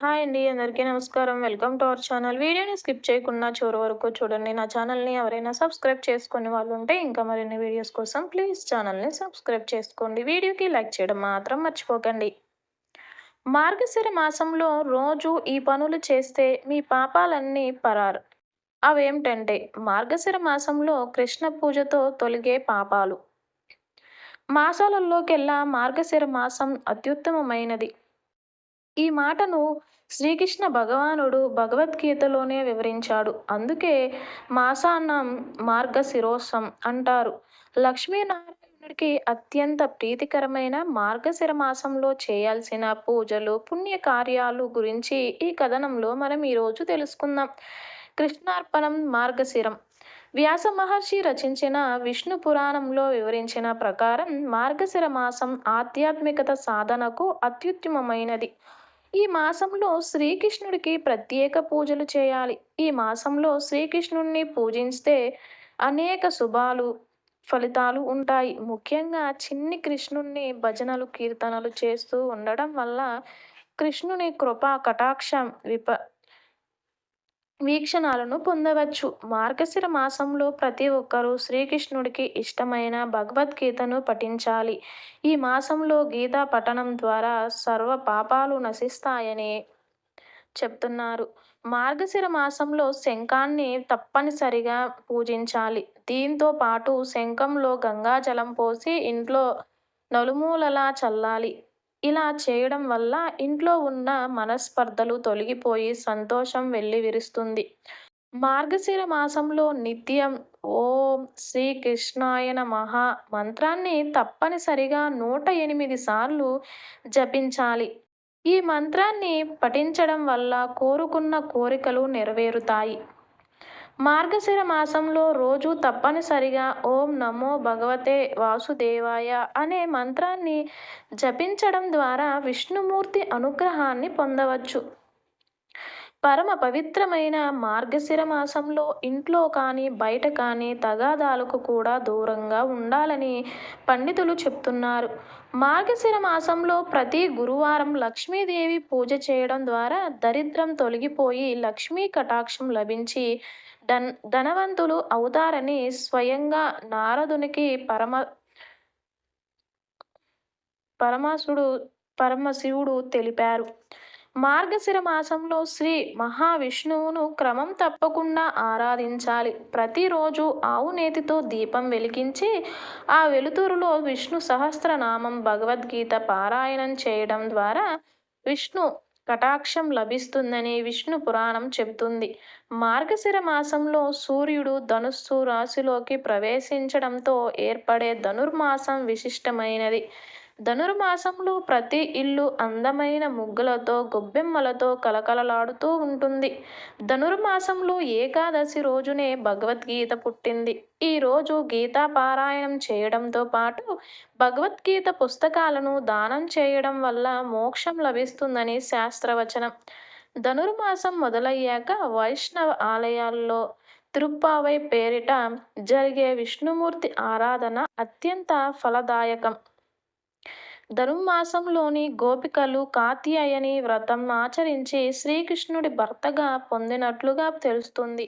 Hi అండి అందరికీ నమస్కారం. Welcome to our channel. వీడియోని స్కిప్ చేయకుండా చివరి వరకు చూడండి. నా ఛానల్ని ఎవరైనా సబ్స్క్రైబ్ చేసుకునే వాళ్ళు ఉంటే ఇంకా మరిన్ని వీడియోస్ కోసం ప్లీజ్ ఛానల్ని సబ్స్క్రైబ్ చేసుకోండి. వీడియోకి లైక్ చేయడం మాత్రం మర్చిపోకండి. మార్గశిర మాసంలో రోజు ఈ పనులు చేస్తే మీ పాపాలన్నీ పరారు. అవేమిటంటే మార్గశిర మాసంలో కృష్ణ పూజతో తొలగే పాపాలు. మాసాలలోకెల్లా మార్గశిర మాసం అత్యుత్తమమైనది. ఈ మాటను శ్రీకృష్ణ భగవానుడు భగవద్గీతలోనే వివరించాడు. అందుకే మాసాన్నం మార్గశిరోసం అంటారు. లక్ష్మీనారాయణుడికి అత్యంత ప్రీతికరమైన మార్గశిర మాసంలో చేయాల్సిన పూజలు పుణ్య కార్యాలు గురించి ఈ కథనంలో మనం ఈరోజు తెలుసుకుందాం. కృష్ణార్పణం మార్గశిరం. వ్యాస మహర్షి రచించిన విష్ణు పురాణంలో వివరించిన ప్రకారం మార్గశిర మాసం ఆధ్యాత్మికత సాధనకు అత్యుత్తమమైనది. ఈ మాసంలో శ్రీకృష్ణుడికి ప్రత్యేక పూజలు చేయాలి. ఈ మాసంలో శ్రీకృష్ణుడిని పూజిస్తే అనేక శుభాలు ఫలితాలు ఉంటాయి. ముఖ్యంగా చిన్ని కృష్ణుణ్ణి భజనలు కీర్తనలు చేస్తూ ఉండడం వల్ల కృష్ణుని కృప కటాక్షం విప వీక్షణాలను పొందవచ్చు. మార్గశిర మాసంలో ప్రతి ఒక్కరూ శ్రీకృష్ణుడికి ఇష్టమైన భగవద్గీతను పఠించాలి. ఈ మాసంలో గీతా పఠనం ద్వారా సర్వ పాపాలు నశిస్తాయని చెప్తున్నారు. మార్గశిర మాసంలో శంఖాన్ని తప్పనిసరిగా పూజించాలి. దీంతో పాటు శంఖంలో గంగాజలం పోసి ఇంట్లో నలుమూలలా చల్లాలి. ఇలా చేయడం వల్ల ఇంట్లో ఉన్న మనస్పర్ధలు తొలగిపోయి సంతోషం విరుస్తుంది. మార్గశిర మాసంలో నిత్యం ఓం శ్రీకృష్ణాయ నమః మంత్రాన్ని తప్పనిసరిగా నూట ఎనిమిది సార్లు జపించాలి. ఈ మంత్రాన్ని పఠించడం వల్ల కోరుకున్న కోరికలు నెరవేరుతాయి. మార్గశిర మాసంలో రోజు తప్పనిసరిగా ఓం నమో భగవతే వాసుదేవాయ అనే మంత్రాన్ని జపించడం ద్వారా విష్ణుమూర్తి అనుగ్రహాన్ని పొందవచ్చు. పరమ పవిత్రమైన మార్గశిర మాసంలో ఇంట్లో కానీ బయట కానీ తగాదాలకు కూడా దూరంగా ఉండాలని పండితులు చెప్తున్నారు. మార్గశిర మాసంలో ప్రతి గురువారం లక్ష్మీదేవి పూజ చేయడం ద్వారా దరిద్రం తొలగిపోయి లక్ష్మీ కటాక్షం లభించి ధన్ ధనవంతులు అవుతారని స్వయంగా నారదునికి పరమ పరమశుడు పరమశివుడు తెలిపారు. మార్గశిర మాసంలో శ్రీ మహావిష్ణువును క్రమం తప్పకుండా ఆరాధించాలి. ప్రతిరోజు ఆవు నేతితో దీపం వెలిగించి ఆ వెలుతురులో విష్ణు సహస్రనామం భగవద్గీత పారాయణం చేయడం ద్వారా విష్ణు కటాక్షం లభిస్తుందని విష్ణు పురాణం చెబుతుంది. మార్గశిర మాసంలో సూర్యుడు ధనుస్సు రాశిలోకి ప్రవేశించడంతో ఏర్పడే ధనుర్మాసం విశిష్టమైనది. ధనుర్మాసంలో ప్రతి ఇల్లు అందమైన ముగ్గులతో గొబ్బెమ్మలతో కలకలలాడుతూ ఉంటుంది. ధనుర్మాసంలో ఏకాదశి రోజునే భగవద్గీత పుట్టింది. ఈరోజు గీతా పారాయణం చేయడంతో పాటు భగవద్గీత పుస్తకాలను దానం చేయడం వల్ల మోక్షం లభిస్తుందని శాస్త్రవచనం. ధనుర్మాసం మొదలయ్యాక వైష్ణవ ఆలయాల్లో తిరుప్పావై పేరిట జరిగే విష్ణుమూర్తి ఆరాధన అత్యంత ఫలదాయకం. ధనుర్మాసంలోని గోపికలు కాత్యాయని వ్రతం ఆచరించి శ్రీకృష్ణుడి భర్తగా పొందినట్లుగా తెలుస్తుంది.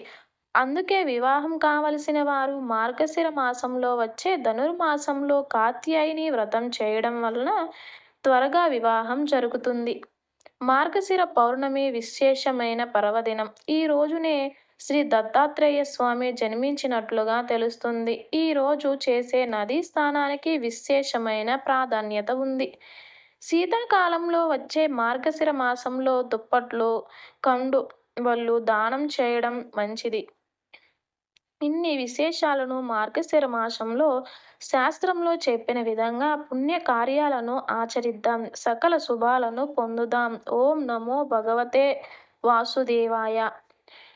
అందుకే వివాహం కావలసిన వారు మార్గశిర మాసంలో వచ్చే ధనుర్మాసంలో కాత్యాయని వ్రతం చేయడం వలన త్వరగా వివాహం జరుగుతుంది. మార్గశిర పౌర్ణమి విశేషమైన పర్వదినం. ఈ రోజునే శ్రీ దత్తాత్రేయ స్వామి జన్మించినట్లుగా తెలుస్తుంది. ఈరోజు చేసే నదీ స్నానానికి విశేషమైన ప్రాధాన్యత ఉంది. శీతాకాలంలో వచ్చే మార్గశిర మాసంలో దుప్పట్లు కండు వాళ్ళు దానం చేయడం మంచిది. ఇన్ని విశేషాలను మార్గశిర మాసంలో శాస్త్రంలో చెప్పిన విధంగా పుణ్య కార్యాలను ఆచరిద్దాం. సకల శుభాలను పొందుదాం. ఓం నమో భగవతే వాసుదేవాయ.